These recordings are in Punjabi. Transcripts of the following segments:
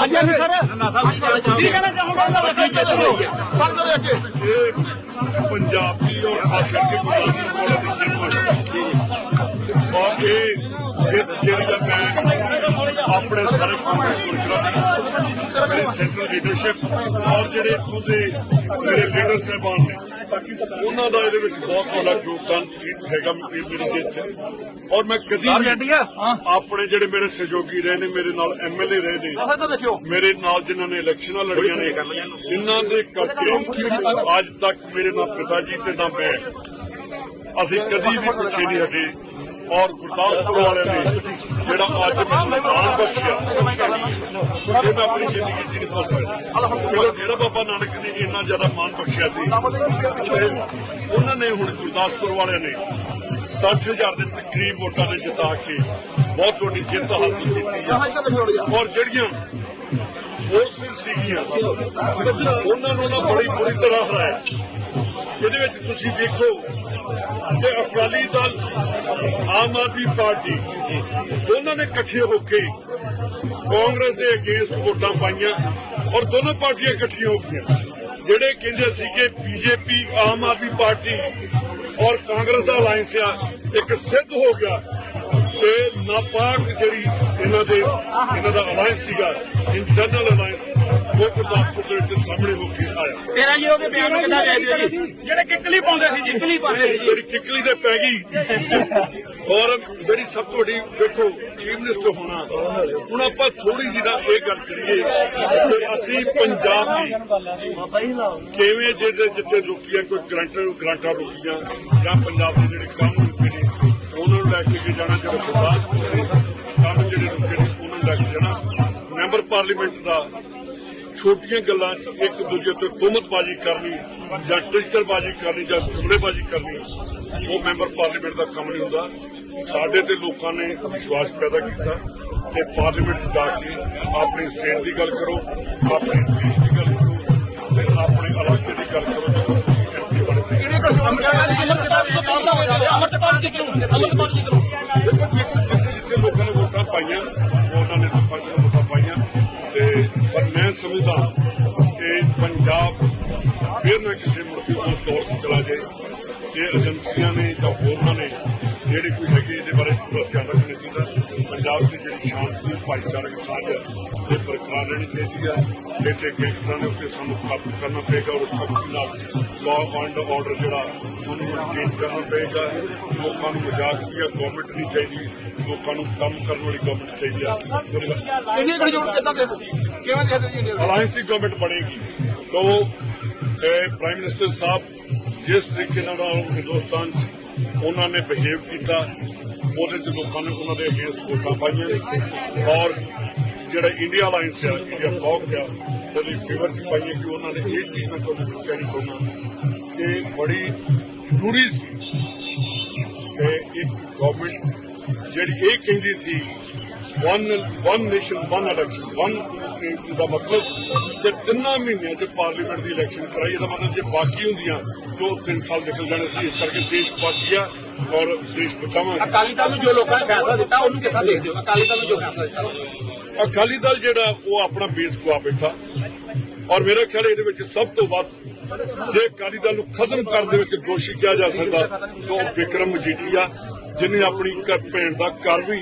ਹਾਂਜੀ ਹਾਂਜੀ ਸਰ ਕੀ ਕਹਿਣਾ ਚਾਹੋਗੇ? ਉਹਦਾ ਵੈਸੇ ਚੱਲੋ। ਸਰ ਕਰੋ ਅੱਗੇ ਪੰਜਾਬੀ ਔਰ ਖਾਸ ਕਰਕੇ ਗੁਰਦਾਸਪੁਰ ਦੀ ਔਰ ਇਹ ਜਿਹੜੀ ਮੈਂ ਆਪਣੇ ਸਾਰੇ ਕਾਂਗਰਸ ਦੀ ਸੈਂਟਰਲ ਲੀਡਰਸ਼ਿਪ ਔਰ ਜਿਹੜੇ ਇੱਥੋਂ ਦੇ ਮੇਰੇ ਲੀਡਰ ਸਾਹਿਬਾਨ ਨੇ। ਉਹਨਾਂ ਦਾ ਇਹਦੇ ਵਿੱਚ ਬਹੁਤ ਵੱਡਾ ਯੋਗਦਾਨ ਹੈਗਾ ਮੇਰੀ ਜਿੱਤ 'ਚ। ਔਰ ਮੈਂ ਕਦੀ ਵੀ ਆਪਣੇ ਜਿਹੜੇ ਮੇਰੇ ਸਹਿਯੋਗੀ ਰਹੇ ਨੇ ਮੇਰੇ ਨਾਲ ਐਮਐਲਏ ਰਹੇ ਨੇ ਆਹ ਤਾਂ ਦੇਖਿਓ। ਮੇਰੇ ਨਾਲ ਜਿਨ੍ਹਾਂ ਨੇ ਇਲੈਕਸ਼ਨਾਂ ਲੜੀਆਂ ਨੇ ਜਿਨ੍ਹਾਂ ਦੇ ਕਰਕੇ ਅੱਜ ਤੱਕ ਮੇਰੇ ਨਾਲ ਪਿਤਾ ਜੀ ਤੇ ਨਾ ਮੈਂ। ਅਸੀਂ ਕਦੀ ਵੀ ਪਿੱਛੇ ਨਹੀਂ ਹਟੇ। ਔਰ ਗੁਰਦਾਸਪੁਰ ਵਾਲਿਆਂ ਨੇ ਜਿਹੜਾ ਅੱਜ ਮੈਨੂੰ ਮਾਣ ਬਖਸ਼ਿਆ ਇਹ ਮੈਂ ਆਪਣੀ ਜ਼ਿੰਦਗੀ 'ਚ ਨਹੀਂ ਭੁੱਲ ਸਕਦਾ ਜਿਹੜਾ ਬਾਬਾ ਨਾਨਕ ਨੇ ਇੰਨਾ ਜ਼ਿਆਦਾ ਮਾਣ ਬਖਸ਼ਿਆ ਸੀ ਉਹਨਾਂ ਨੇ ਹੁਣ ਗੁਰਦਾਸਪੁਰ ਵਾਲਿਆਂ ਨੇ 60000 ਦੇ ਤਕਰੀਬ ਵੋਟਾਂ ਨੇ ਜਿਤਾ ਕੇ ਬਹੁਤ ਵੱਡੀ ਜਿੱਤ ਹਾਸਲ ਕੀਤੀ ਹੈ ਔਰ ਜਿਹੜੀਆਂ ਫੋਰਸਿਸ ਸੀਗੀਆਂ, ਉਹਨਾਂ ਨੂੰ ਨਾ ਬੜੀ ਬੁਰੀ ਤਰ੍ਹਾਂ ਹਰਾਇਆ। ਇਹਦੇ ਵਿੱਚ ਤੁਸੀਂ ਦੇਖੋ ਕਿ ਅਕਾਲੀ ਦਲ ਆਮ ਆਦਮੀ ਪਾਰਟੀ, ਦੋਨਾਂ ਨੇ ਇਕੱਠੇ ਹੋ ਕੇ ਕਾਂਗਰਸ ਦੇ ਅਗੇਂਸਟ ਵੋਟਾਂ ਪਾਈਆਂ ਔਰ ਦੋਨੋਂ ਪਾਰਟੀਆਂ ਇਕੱਠੀਆਂ ਹੋ ਗਈਆਂ। ਜਿਹੜੇ ਕਹਿੰਦੇ ਸੀ ਕਿ ਬੀਜੇਪੀ, ਆਮ ਆਦਮੀ ਪਾਰਟੀ ਔਰ ਕਾਂਗਰਸ ਦਾ ਅਲਾਈਅੰਸ ਆ, ਇੱਕ ਸਿੱਧ ਹੋ ਗਿਆ ਤੇ ਨਾਪਾਕ ਜਿਹੜੀ ਇਹਨਾਂ ਦੇ ਇਹਨਾਂ ਦਾ ਅਲਾਈਅੰਸ ਸੀਗਾ ਇੰਟਰਨਲ ਅਲਾਈਅੰਸ ਉਹ ਗੁਰਦਾਸਪੁਰ ਦੇ ਵਿੱਚ ਸਾਹਮਣੇ ਹੋ ਕੇ ਆਇਆ। ਤੇਰਾ ਜੀ ਉਹਦੇ ਬਿਆਨ ਕਿੱਦਾਂ ਦੇ ਦਿਓ ਜੀ? ਜਿਹੜੇ ਕਿੱਕਲੀ ਪਾਉਂਦੇ ਸੀ ਜੀ। ਕਿੱਕਲੀ ਪਾਉਂਦੇ ਸੀ ਜੀ। ਮੇਰੀ ਕਿੱਕਲੀ ਤੇ ਪੈ ਗਈ। ਔਰ ਜਿਹੜੀ ਸਭ ਤੋਂ ਵੱਡੀ ਦੇਖੋ ਚੀਫ ਮਿਨਿਸਟਰ ਹੋਣਾ ਹੁਣ ਆਪਾਂ ਥੋੜੀ ਜਿਹੀ ਨਾ ਇਹ ਗੱਲ ਕਰੀਏ ਕਿ ਅਸੀਂ ਪੰਜਾਬ ਦੀ ਕਿਵੇਂ ਜਿਹੜੇ ਜਿੱਥੇ ਰੁਕੀਆਂ ਕੋਈ ਗਰੰਟਰ ਗਰਾਂਟਾਂ ਰੁਕੀਆਂ ਜਾਂ ਪੰਜਾਬ ਦੇ ਜਿਹੜੇ ਕੰਮ ਰੁਕੇ ਨੇ ਉਹਨਾਂ ਨੂੰ ਲੈ ਕੇ ਜਾਣਾ ਜਿਹੜਾ ਗੁਰਦਾਸਪੁਰ ਦੇ ਪਾਰਲੀਮੈਂਟ ਦਾ ਛੋਟੀਆਂ ਗੱਲਾਂ 'ਚ ਇੱਕ ਦੂਜੇ ਤੇ ਤੁਮਤਬਾਜ਼ੀ ਕਰਨੀ ਜਾਂ ਟਿਚਕਰਬਾਜ਼ੀ ਕਰਨੀ ਜਾਂ ਜੁਮਲੇਬਾਜ਼ੀ ਕਰਨੀ ਉਹ ਮੈਂਬਰ ਪਾਰਲੀਮੈਂਟ ਦਾ ਕੰਮ ਨਹੀਂ ਹੁੰਦਾ। ਸਾਡੇ ਤੇ ਲੋਕਾਂ ਨੇ ਵਿਸ਼ਵਾਸ ਪੈਦਾ ਕੀਤਾ ਕਿ ਪਾਰਲੀਮੈਂਟ ਜਾ ਕੇ ਆਪਣੀ ਸਟੇਟ ਦੀ ਗੱਲ ਕਰੋ ਆਪਣੇ ਦੇਸ਼ ਦੀ ਗੱਲ ਕਰੋ ਤੇ ਆਪਣੇ ਇਲਾਕੇ ਦੀ ਗੱਲ ਕਰੋ ਅਮਰਪਾਲ ਜੀ ਜਾਵੇ ਅਮਰਪਾਲ ਜੀ ਦੇਖੋ ਜਿੱਥੇ ਲੋਕਾਂ ਨੇ ਵੋਟਾਂ ਪਾਈਆਂ ਉਹਨਾਂ ਨੇ ਲੋਕਾਂ ਨੇ ਮੈਂ ਸਮਝਦਾ ਕਿ ਪੰਜਾਬ ਫਿਰ ਨਾ ਕਿਸੇ ਮੁੜ ਕੇ ਉਸ ਦੌਰ 'ਚ ਚਲਾ ਜਾਏ। ਕਿ ਏਜੰਸੀਆਂ ਨੇ ਜਾਂ ਹੋਰਨਾਂ ਨੇ ਜਿਹੜੇ ਕੋਈ ਹੈਗੇ ਇਹਦੇ ਬਾਰੇ ਧਿਆਨ ਰੱਖਣਾ ਚਾਹੀਦਾ। ਪੰਜਾਬ ਦੀ ਜਿਹੜੀ ਸ਼ਾਂਤੀ, ਭਾਈਚਾਰਕ ਸਾਂਝ ਹੈ, ਇਹ ਬਰਕਰਾਰ ਰਹਿਣੀ ਚਾਹੀਦੀ ਹੈ। ਇੱਥੇ ਗੈਂਗਸਟਰਾਂ ਦੇ ਉੱਤੇ ਸਾਨੂੰ ਕਾਬੂ ਕਰਨਾ ਪਏਗਾ ਔਰ ਸਖਤੀ ਨਾਲ ਲਾਅ ਐਂਡ ਆਰਡਰ ਜਿਹੜਾ ਉਹਨੂੰ ਚੇਂਜ ਕਰਨਾ ਪਏਗਾ। ਲੋਕਾਂ ਨੂੰ ਮਜ਼ਾਕ ਦੀ ਗਵਰਨਮੈਂਟ ਨਹੀਂ ਚਾਹੀਦੀ। ਲੋਕਾਂ ਨੂੰ ਕੰਮ ਕਰਨ ਵਾਲੀ ਗਵਰਨਮੈਂਟ ਚਾਹੀਦੀ ਹੈ। ਇੰਡੀਆ ਕੋਲ ਜੋੜ ਕਿੱਦਾਂ ਦੇ ਕਿਵੇਂ ਦੇ ਜੀ ਇੰਡੀਆ ਅਲਾਇੰਸ ਦੀ ਗਵਰਨਮੈਂਟ ਬਣੇਗੀ। ਤੋ ਪ੍ਰਾਈਮ ਮਿਨਿਸਟਰ ਸਾਹਿਬ ਜਿਸ ਤਰੀਕੇ ਨਾਲ ਹਿੰਦੁਸਤਾਨ 'ਚ ਉਹਨਾਂ ਨੇ ਬਿਹੇਵ ਕੀਤਾ, ਉਹਦੇ 'ਚ ਲੋਕਾਂ ਨੇ ਉਹਨਾਂ ਦੇ ਅਗੇਂਸਟ ਵੋਟਾਂ ਪਾਈਆਂ। ਨੇ ਔਰ ਜਿਹੜਾ ਇੰਡੀਆ ਅਲਾਇੰਸ ਆ ਇੰਡੀਆ ਬਲੌਕ ਆ, ਉਹਦੇ ਫੇਵਰ 'ਚ ਪਾਈਏ ਕਿ ਉਹਨਾਂ ਨੇ ਇਹ ਚੀਜ਼ ਮੈਂ ਤੁਹਾਨੂੰ ਕਹਿਣੀ ਚਾਹੁੰਦਾ ਕਿ ਬੜੀ ਜ਼ਰੂਰੀ ਸੀ ਕਿ ਇੱਕ ਗਵਰਨਮੈਂਟ ਜਿਹੜੀ ਇਹ ਕਹਿੰਦੀ ਸੀ one one nation one election one ਦਾ ਮਤਲਬ ਕਿ ਤਿੰਨਾਂ ਮਹੀਨਿਆਂ 'ਚ ਪਾਰਲੀਮੈਂਟ ਦੀ ਇਲੈਕਸ਼ਨ ਕਰਾਈ ਇਹਦਾ ਮਤਲਬ ਜੇ ਬਾਕੀ ਹੁੰਦੀਆਂ ਉਹ ਤਿੰਨ ਸਾਲ ਨਿਕਲ ਜਾਣੇ ਸੀ ਇਸ ਕਰਕੇ ਦੇਸ਼ ਬਾਕੀ ਆ ਔਰ ਦੇਸ਼ ਬਚਾਵਾਂਗੇ। ਅਕਾਲੀ ਦਲ ਨੂੰ ਜੋ ਲੋਕਾਂ ਨੇ ਫੈਸਲਾ ਦਿੱਤਾ ਉਹਨੂੰ ਕਿੱਦਾਂ ਦੇਖਦੇ ਹੋ? ਅਕਾਲੀ ਦਲ ਨੂੰ ਜੋ ਫੈਸਲਾ ਦਿੱਤਾ? ਅਕਾਲੀ ਦਲ ਜਿਹੜਾ ਉਹ ਆਪਣਾ ਬੇਸ ਗਵਾ ਬੈਠਾ। ਔਰ ਮੇਰਾ ਖਿਆਲ ਇਹਦੇ ਵਿੱਚ ਸਭ ਤੋਂ ਵੱਧ ਜੇ ਅਕਾਲੀ ਦਲ ਨੂੰ ਖਤਮ ਕਰਨ ਦੇ ਵਿੱਚ ਦੋਸ਼ੀ ਕਿਹਾ ਜਾ ਸਕਦਾ ਤਾਂ ਉਹ ਵਿਕਰਮ ਮਜੀਠੀਆ ਜਿਹਨੇ ਆਪਣੀ ਭੈਣ ਦਾ ਘਰ ਵੀ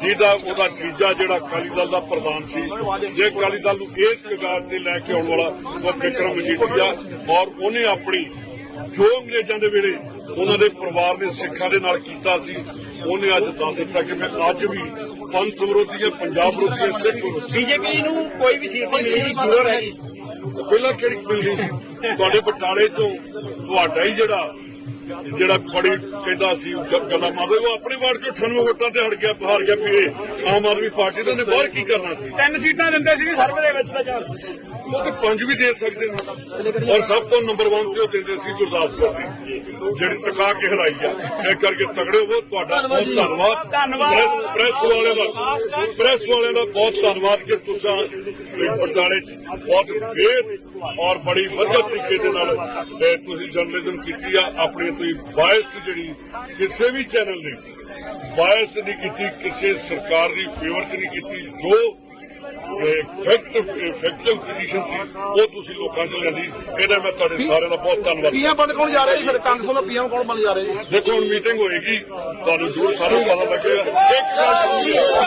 ਜਿਹਦਾ ਉਹਦਾ ਜੀਜਾ ਜਿਹੜਾ ਅਕਾਲੀ ਦਲ ਦਾ ਪ੍ਰਧਾਨ ਸੀ ਜੇ ਅਕਾਲੀ ਦਲ ਨੂੰ ਇਸ ਕਗਾਰ ਤੇ ਲੈ ਕੇ ਆਉਣ ਵਾਲਾ ਉਹ ਵਿਕਰਮ ਮਜੀਠੀਆ ਔਰ ਉਹਨੇ ਆਪਣੀ ਜੋ ਅੰਗਰੇਜ਼ਾਂ ਦੇ ਵੇਲੇ ਉਹਨਾਂ ਦੇ ਪਰਿਵਾਰ ਨੇ ਸਿੱਖਾਂ ਦੇ ਨਾਲ ਕੀਤਾ ਸੀ ਉਹਨੇ ਅੱਜ ਦੱਸ ਦਿੱਤਾ ਕਿ ਮੈਂ ਅੱਜ ਵੀ ਪੰਥ ਵਿਰੋਧੀ ਹੈ ਪੰਜਾਬ ਵਿਰੋਧੀ ਹੈ ਸਿੱਖ ਬੀਜੇਪੀ ਨੂੰ ਕੋਈ ਵੀ ਸੀਟ ਨਹੀਂ ਮਿਲੀ ਜ਼ਰੂਰ ਹੈ। ਜੀ। ਤੇ ਪਹਿਲਾਂ ਕਿਹੜੀ ਮਿਲਦੀ ਸੀ? ਤੁਹਾਡੇ ਬਟਾਲੇ ਤੋਂ ਤੁਹਾਡਾ ਹੀ ਜਿਹੜਾ ਜਿਹੜਾ ਬੜੀ ਕਹਿੰਦਾ ਸੀ ਗੱਲਾਂ ਮਾਰਦੇ ਉਹ ਆਪਣੇ ਵਾਰਡ ਚੋਂ 98 ਵੋਟਾਂ ਤੇ ਹਟ ਗਿਆ ਹਾਰ ਗਿਆ ਇਹ ਆਮ ਆਦਮੀ ਪਾਰਟੀ ਦਾ ਨੇ ਬਾਹਰ ਕੀ ਕਰਨਾ ਸੀ? ਤਿੰਨ ਸੀਟਾਂ ਦਿੰਦੇ ਸੀ ਸਰਵੇ ਦੇ ਵਿੱਚ ਤਾਂ ਚਾਰ। ਉਹ ਤੇ ਪੰਜ ਵੀ ਦੇ ਸਕਦੇ ਨੇ। ਔਰ ਸਭ ਤੋਂ ਨੰਬਰ 1 ਤੇ ਉਹ ਦਿੰਦੇ ਸੀ ਗੁਰਦਾਸਪੁਰ ਦੀ ਜਿਹੜੀ ਟਕਾ ਕੇ ਹਲਾਈ ਆ। ਇਹ ਕਰਕੇ ਤਗੜੇ ਹੋ ਤੁਹਾਡਾ ਬਹੁਤ ਧੰਨਵਾਦ ਧੰਨਵਾਦ। ਪ੍ਰੈਸ- ਵਾਲਿਆਂ ਦਾ ਪ੍ਰੈਸ ਵਾਲਿਆਂ ਦਾ ਬਹੁਤ ਧੰਨਵਾਦ ਕਿ ਤੁਸੀਂ ਬਟਾਲੇ ਚ ਬਹੁਤ ਫੇਰ ਔਰ ਬੜੀ ਵਧੀਆ ਤਰੀਕੇ ਦੇ ਨਾਲ ਤੁਸੀਂ ਜਰਨਲਿਜ਼ਮ ਕੀਤੀ ਆ ਆਪਣੀ ਤੁਸੀਂ ਬਾਇਸਡ ਜਿਹੜੀ ਕਿਸੇ ਵੀ ਚੈਨਲ ਨੇ ਬਾਇਸਡ ਨਹੀਂ ਕੀਤੀ ਕਿਸੇ ਸਰਕਾਰ ਦੀ ਫੇਵਰ ਚ ਨਹੀਂ ਕੀਤੀ ਜੋ ਫੈਕਟਿਵ ਪੋਜੀਸ਼ਨ ਸੀ ਉਹ ਤੁਸੀਂ ਲੋਕਾਂ ਚ ਲਿਆਂਦੀ। ਇਹਦਾ ਮੈਂ ਤੁਹਾਡੇ ਸਾਰਿਆਂ ਦਾ ਬਹੁਤ ਧੰਨਵਾਦ ਪੀਐਮ ਬਣ ਕੌਣ ਜਾ ਰਿਹਾ ਜੀ ਫਿਰ? ਕਾਂਗਰਸ ਵੱਲੋਂ ਪੀਐਮ ਕੌਣ ਬਣ ਜਾ ਰਿਹਾ ਜੀ? ਦੇਖੋ ਹੁਣ ਮੀਟਿੰਗ ਹੋਏਗੀ ਤੁਹਾਨੂੰ ਜ਼ਰੂਰ ਸਾਰਾ ਪਤਾ ਲੱਗੇਗਾ। ਇੱਕ